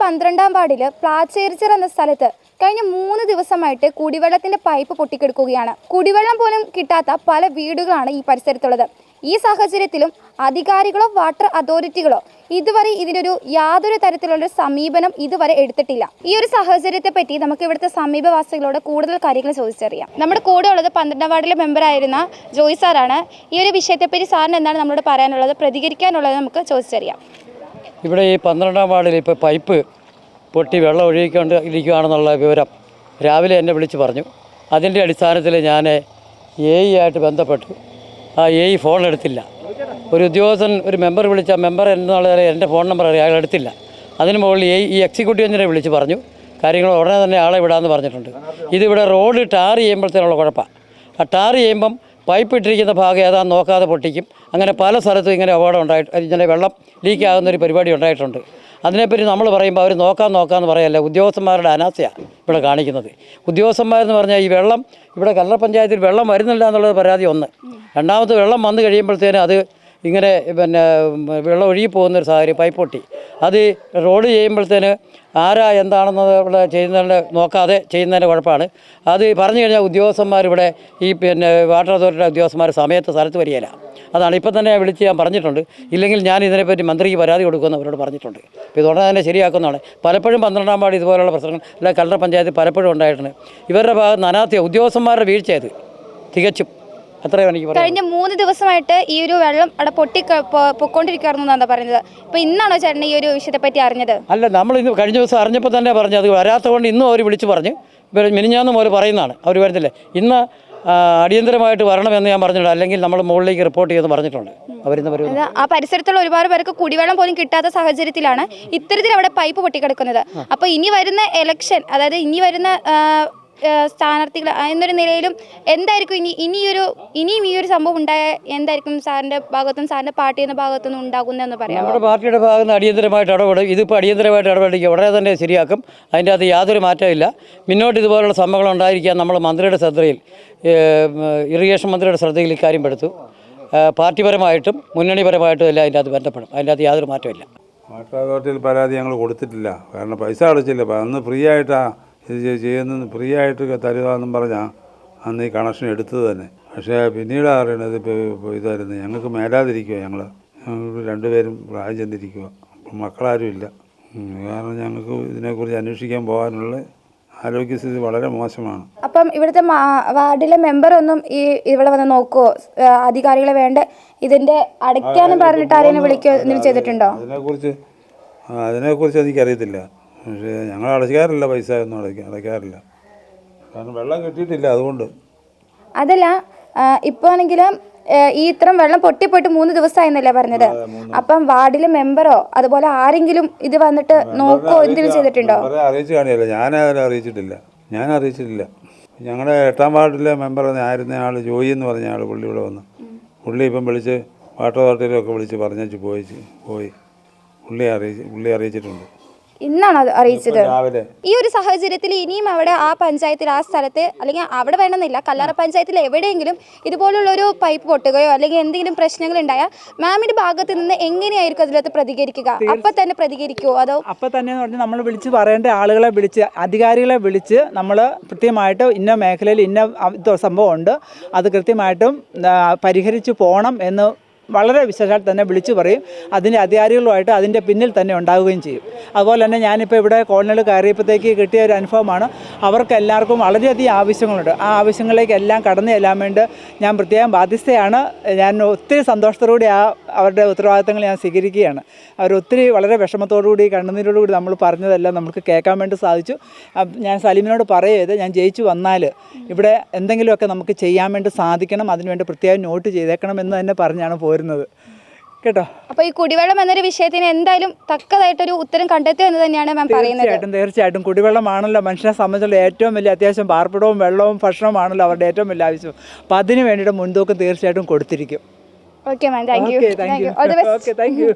പന്ത്രണ്ടാം വാർഡിൽ പ്ലാച്ചേരിച്ചർ എന്ന സ്ഥലത്ത് കഴിഞ്ഞ മൂന്ന് ദിവസമായിട്ട് കുടിവെള്ളത്തിന്റെ പൈപ്പ് പൊട്ടിക്കെടുക്കുകയാണ്. കുടിവെള്ളം പോലും കിട്ടാത്ത പല വീടുകളാണ് ഈ പരിസരത്തുള്ളത്. ഈ സാഹചര്യത്തിലും അധികാരികളോ വാട്ടർ അതോറിറ്റികളോ ഇതുവരെ ഇതിനൊരു യാതൊരു തരത്തിലുള്ള സമീപനം ഇതുവരെ എടുത്തിട്ടില്ല. ഈ ഒരു സാഹചര്യത്തെ പറ്റി നമുക്ക് ഇവിടുത്തെ സമീപവാസികളോട് കൂടുതൽ കാര്യങ്ങൾ ചോദിച്ചറിയാം. നമ്മുടെ കൂടെ ഉള്ളത് പന്ത്രണ്ടാം വാർഡിലെ മെമ്പറായിരുന്ന ജോയ് സാറാണ്. ഈ ഒരു വിഷയത്തെപ്പറ്റി സാറിന് എന്താണ് നമ്മളോട് പറയാനുള്ളത്? പ്രതികരിക്കാനുള്ളത് നമുക്ക് ചോദിച്ചറിയാം. ഇവിടെ ഈ പന്ത്രണ്ടാം വാർഡിൽ ഇപ്പോൾ പൈപ്പ് പൊട്ടി വെള്ളം ഒഴുകിക്കൊണ്ട് ഇരിക്കുകയാണെന്നുള്ള വിവരം രാവിലെ എന്നെ വിളിച്ച് പറഞ്ഞു. അതിന്റെ അടിസ്ഥാനത്തിൽ ഞാൻ എ ഇ ആയിട്ട് ബന്ധപ്പെട്ടു. ആ എ ഇ ഫോൺ എടുത്തില്ല. ഒരു ഉദ്യോഗസ്ഥൻ ഒരു മെമ്പർ വിളിച്ച മെമ്പർ എന്നുള്ള എന്റെ ഫോൺ നമ്പർ അറിയാം അയാൾ എടുത്തില്ല. അതിന് മുകളിൽ എ ഈ എക്സിക്യൂട്ടീവ് എഞ്ചിനെ വിളിച്ച് പറഞ്ഞു. കാര്യങ്ങൾ ഉടനെ തന്നെ ആളെ വിടാമെന്ന് പറഞ്ഞിട്ടുണ്ട്. ഇതിവിടെ റോഡ് ടാർ ചെയ്യുമ്പോഴത്തേനുള്ള കുഴപ്പമാണ്. ആ ടാർ ചെയ്യുമ്പം പൈപ്പ് ഇട്ടിരിക്കുന്ന ഭാഗം ഏതാ നോക്കാതെ പൊട്ടിക്കും. അങ്ങനെ പല സ്ഥലത്തും ഇങ്ങനെ അപകടം ഉണ്ടായിട്ട് ഇങ്ങനെ വെള്ളം ലീക്ക് ആകുന്ന ഒരു പരിപാടി ഉണ്ടായിട്ടുണ്ട്. അതിനെപ്പറ്റി നമ്മൾ പറയുമ്പോൾ അവർ നോക്കാൻ നോക്കാമെന്ന് പറയല്ല ഉദ്യോഗസ്ഥന്മാരുടെ അനാസ്ഥയാണ് ഇവിടെ കാണിക്കുന്നത്. ഉദ്യോഗസ്ഥന്മാരെന്ന് പറഞ്ഞാൽ ഈ വെള്ളം ഇവിടെ കല്ലറ പഞ്ചായത്തിൽ വെള്ളം വരുന്നില്ല എന്നുള്ളത് പരാതി ഒന്ന്. രണ്ടാമത് വെള്ളം വന്നു കഴിയുമ്പോഴത്തേനും അത് ഇങ്ങനെ പിന്നെ വെള്ളം ഒഴുകി പോകുന്ന ഒരു സാഹചര്യം പൈപ്പ് പൊട്ടി. അത് റോഡ് ചെയ്യുമ്പോഴത്തേന് ആരാ എന്താണെന്ന് ഇവിടെ ചെയ്യുന്നതിന്റെ നോക്കാതെ ചെയ്യുന്നതിന്റെ കുഴപ്പമാണ്. അത് പറഞ്ഞു കഴിഞ്ഞാൽ ഉദ്യോഗസ്ഥന്മാർ ഇവിടെ ഈ പിന്നെ വാട്ടർ അതോറിറ്റിയുടെ ഉദ്യോഗസ്ഥന്മാർ സമയത്ത് സ്ഥലത്ത് വരികയില്ല. അതാണ് ഇപ്പം തന്നെ വിളിച്ച് ഞാൻ പറഞ്ഞിട്ടുണ്ട്. ഇല്ലെങ്കിൽ ഞാൻ ഇതിനെപ്പറ്റി മന്ത്രിക്ക് പരാതി കൊടുക്കുമെന്ന് അവരോട് പറഞ്ഞിട്ടുണ്ട്. അപ്പോൾ ഇതോടെ തന്നെ ശരിയാക്കുന്നതാണ്. പലപ്പോഴും പന്ത്രണ്ടാം വാർഡ് ഇതുപോലുള്ള പ്രശ്നങ്ങൾ അല്ല കല്ലറ പഞ്ചായത്ത് പലപ്പോഴും ഉണ്ടായിട്ടുണ്ട്. ഇവരുടെ ഭാഗത്ത് അനാഥ്യ ഉദ്യോഗസ്ഥന്മാരുടെ വീഴ്ചയത് തികച്ചും. അത്രയും എനിക്ക് പറയാം കഴിഞ്ഞ മൂന്ന് ദിവസമായിട്ട് ഈ ഒരു വെള്ളം അവിടെ പൊട്ടി പൊക്കോണ്ടിരിക്കുകയായിരുന്നു എന്നാണ് പറയുന്നത്. ഇപ്പൊ ഇന്നാണോ ചേട്ടൻ ഈ ഒരു വിഷയത്തെ പറ്റി അറിഞ്ഞത്? അല്ല നമ്മൾ ഇന്ന് കഴിഞ്ഞ ദിവസം അറിഞ്ഞപ്പോൾ തന്നെ പറഞ്ഞു അത് വരാത്തതുകൊണ്ട് ഇന്നും അവർ വിളിച്ചു പറഞ്ഞു. ഇവർ മിനിഞ്ഞാന്ന് മുതൽ പറയുന്നതാണ്. അവർ വരുന്നില്ലേ ഇന്ന് അടിയന്തരമായിട്ട് വരണമെന്ന് ഞാൻ പറഞ്ഞിട്ടുണ്ട്. അല്ലെങ്കിൽ നമ്മൾ മുകളിലേക്ക് റിപ്പോർട്ട് ചെയ്ത് പറഞ്ഞിട്ടുണ്ട്. അവരിന്ന് ആ പരിസരത്തുള്ള ഒരുപാട് പേർക്ക് കുടിവെള്ളം പോലും കിട്ടാത്ത സാഹചര്യത്തിലാണ് ഇത്തരത്തിൽ അവിടെ പൈപ്പ് പൊട്ടിക്കിടക്കുന്നത്. അപ്പൊ ഇനി വരുന്ന എലക്ഷൻ അതായത് ഇനി വരുന്ന സ്ഥാനാർത്ഥികൾ എന്നൊരു നിലയിലും എന്തായിരിക്കും ഇനി ഇനിയൊരു ഇനിയും ഈ ഒരു സംഭവം ഉണ്ടായ എന്തായിരിക്കും സാറിന്റെ ഭാഗത്തും സാറിന്റെ പാർട്ടിയുടെ ഭാഗത്തുനിന്ന് ഉണ്ടാകുന്നതെന്ന് പറയാം നമ്മുടെ പാർട്ടിയുടെ ഭാഗത്ത് നിന്ന് അടിയന്തരമായിട്ട് ഇടപെടും. ഇതിപ്പോൾ അടിയന്തരമായിട്ട് ഇടപെടുക ഉടനെ തന്നെ ശരിയാക്കും. അതിന്റെ അകത്ത് യാതൊരു മാറ്റമില്ല മുന്നോട്ട് ഇതുപോലുള്ള സംഭവങ്ങൾ ഉണ്ടായിരിക്കാൻ നമ്മൾ മന്ത്രിയുടെ ശ്രദ്ധയിൽ ഇറിഗേഷൻ മന്ത്രിയുടെ ശ്രദ്ധയിൽ ഇക്കാര്യം പെടുത്തു. പാർട്ടിപരമായിട്ടും മുന്നണിപരമായിട്ടും എല്ലാം അതിന്റെ അത് ബന്ധപ്പെടും. അതിന്റെ അത് യാതൊരു മാറ്റമില്ല വാട്ടർ അതോറിറ്റിയിൽ പരാതി ഞങ്ങൾ കൊടുത്തിട്ടില്ല. കാരണം പൈസ അടച്ചില്ല. അന്ന് ഫ്രീ ആയിട്ടാ ഇത് ചെയ്- ചെയ്യുന്നത് ഫ്രീ ആയിട്ട് തരുകയെന്നും പറഞ്ഞാൽ അന്ന് ഈ കണക്ഷൻ എടുത്തത് തന്നെ. പക്ഷേ പിന്നീട് അറിയണത് ഇപ്പോൾ ഇതായിരുന്നു. ഞങ്ങൾക്ക് മേലാതിരിക്കുക ഞങ്ങൾ ഞങ്ങൾ രണ്ടുപേരും പ്രായം ചെന്നിരിക്കുക അപ്പം മക്കളാരും ഇല്ല കാരണം ഞങ്ങൾക്ക് ഇതിനെക്കുറിച്ച് അന്വേഷിക്കാൻ പോകാനുള്ള ആരോഗ്യസ്ഥിതി വളരെ മോശമാണ്. അപ്പം ഇവിടുത്തെ വാർഡിലെ മെമ്പർ ഒന്നും ഈ ഇവിടെ വന്ന് നോക്കുവോ? അധികാരികളെ വേണ്ട ഇതിന്റെ അടയ്ക്കാനും പറഞ്ഞിട്ട് ആരെയും വിളിക്കുകയോ എന്തെങ്കിലും ചെയ്തിട്ടുണ്ടോ? അതിനെക്കുറിച്ച് അതിനെക്കുറിച്ച് എനിക്കറിയത്തില്ല. പക്ഷേ ഞങ്ങൾ അടയ്ക്കാറില്ല പൈസ ഒന്നും അടയ്ക്കാൻ അടയ്ക്കാറില്ല. കാരണം വെള്ളം കിട്ടിയിട്ടില്ല അതുകൊണ്ട്. അതല്ല ഇപ്പോൾ ആണെങ്കിൽ ഈ ഇത്രയും വെള്ളം പൊട്ടിപ്പോയിട്ട് മൂന്ന് ദിവസമായിരുന്നല്ലേ പറഞ്ഞത്? അപ്പം വാർഡിലെ മെമ്പറോ അതുപോലെ ആരെങ്കിലും ഇത് വന്നിട്ട് നോക്കോ എന്തെങ്കിലും ചെയ്തിട്ടുണ്ടോ? അറിയിച്ചു കാണിയല്ല. ഞാൻ അറിയിച്ചിട്ടില്ല. ഞാൻ അറിയിച്ചിട്ടില്ല ഞങ്ങളുടെ എട്ടാം വാർഡിലെ മെമ്പർ ആയിരുന്ന ആൾ ജോയി എന്ന് പറഞ്ഞ ആൾ പുള്ളി ഇവിടെ വന്നു. പുള്ളി ഇപ്പം വിളിച്ച് വാട്ടർ അതോറിറ്റിയിലൊക്കെ വിളിച്ച് പറഞ്ഞു പോയി പോയി. പുള്ളി അറിയിച്ച് പുള്ളി അറിയിച്ചിട്ടുണ്ട്. ഇന്നാണോ അത് അറിയിച്ചത്. ഈ ഒരു സാഹചര്യത്തിൽ ഇനിയും അവിടെ ആ പഞ്ചായത്തിൽ ആ സ്ഥലത്ത് അല്ലെങ്കിൽ അവിടെ വേണമെന്നില്ല കല്ലാറ പഞ്ചായത്തിൽ എവിടെയെങ്കിലും ഇതുപോലുള്ള ഒരു പൈപ്പ് പൊട്ടുകയോ അല്ലെങ്കിൽ എന്തെങ്കിലും പ്രശ്നങ്ങൾ ഉണ്ടായാൽ മാമിന്റെ ഭാഗത്ത് നിന്ന് എങ്ങനെയായിരിക്കും അതിനകത്ത് പ്രതികരിക്കുക? അപ്പൊ തന്നെ പ്രതികരിക്കുമോ അതോ? അപ്പൊ തന്നെ നമ്മൾ വിളിച്ച് പറയേണ്ട ആളുകളെ വിളിച്ച് അധികാരികളെ വിളിച്ച് നമ്മൾ കൃത്യമായിട്ട് ഇന്ന മേഖലയിൽ ഇന്ന സംഭവം ഉണ്ട്. സംഭവമുണ്ട് അത് കൃത്യമായിട്ടും പരിഹരിച്ച് പോകണം എന്ന് വളരെ വിശേഷാൽ തന്നെ വിളിച്ചു പറയും. അതിന്റെ അധികാരികളുമായിട്ട് അതിന്റെ പിന്നിൽ തന്നെ ഉണ്ടാവുകയും ചെയ്യും. അതുപോലെ തന്നെ ഞാനിപ്പോൾ ഇവിടെ കോളനികൾ കയറിയപ്പോഴത്തേക്ക് കിട്ടിയ ഒരു അനുഭവമാണ്. അവർക്ക് എല്ലാവർക്കും വളരെയധികം ആവശ്യങ്ങളുണ്ട്. ആ ആവശ്യങ്ങളിലേക്ക് എല്ലാം കടന്നു ചെല്ലാൻ വേണ്ടി ഞാൻ പ്രത്യേകം ബാധ്യസ്ഥയാണ്. ഞാൻ ഒത്തിരി സന്തോഷത്തോടുകൂടി ആ അവരുടെ ഉത്തരവാദിത്തങ്ങൾ ഞാൻ സ്വീകരിക്കുകയാണ്. അവർ ഒത്തിരി വളരെ വിഷമത്തോടുകൂടി കണ്ണുനീരോടുകൂടി നമ്മൾ പറഞ്ഞതെല്ലാം നമുക്ക് കേൾക്കാൻ വേണ്ടി സാധിച്ചു. ഞാൻ സലീമിനോട് പറയരുത് ഞാൻ ജയിച്ചു വന്നാൽ ഇവിടെ എന്തെങ്കിലുമൊക്കെ നമുക്ക് ചെയ്യാൻ വേണ്ടി സാധിക്കണം. അതിനുവേണ്ടി പ്രത്യേകം നോട്ട് ചെയ്തേക്കണം എന്ന് തന്നെ പറഞ്ഞാണ് പോരുന്നത്. കേട്ടോ? അപ്പൊ ഈ കുടിവെള്ളം എന്നൊരു വിഷയത്തിന് എന്തായാലും തക്കതായിട്ടൊരു ഉത്തരം കണ്ടെത്തുക എന്ന് തന്നെയാണ് മാം പറയുന്നത്. തീർച്ചയായിട്ടും തീർച്ചയായിട്ടും. കുടിവെള്ളമാണല്ലോ മനുഷ്യനെ സംബന്ധിച്ചുള്ള ഏറ്റവും വലിയ അത്യാവശ്യം. പാർപ്പിടവും വെള്ളവും ഭക്ഷണവുമാണല്ലോ അവരുടെ ഏറ്റവും വലിയ ആവശ്യം. അപ്പം അതിന് വേണ്ടിയിട്ട് മുൻതൂക്കം തീർച്ചയായിട്ടും കൊടുത്തിരിക്കും. Okay ma'am thank you thank you all the best okay thank you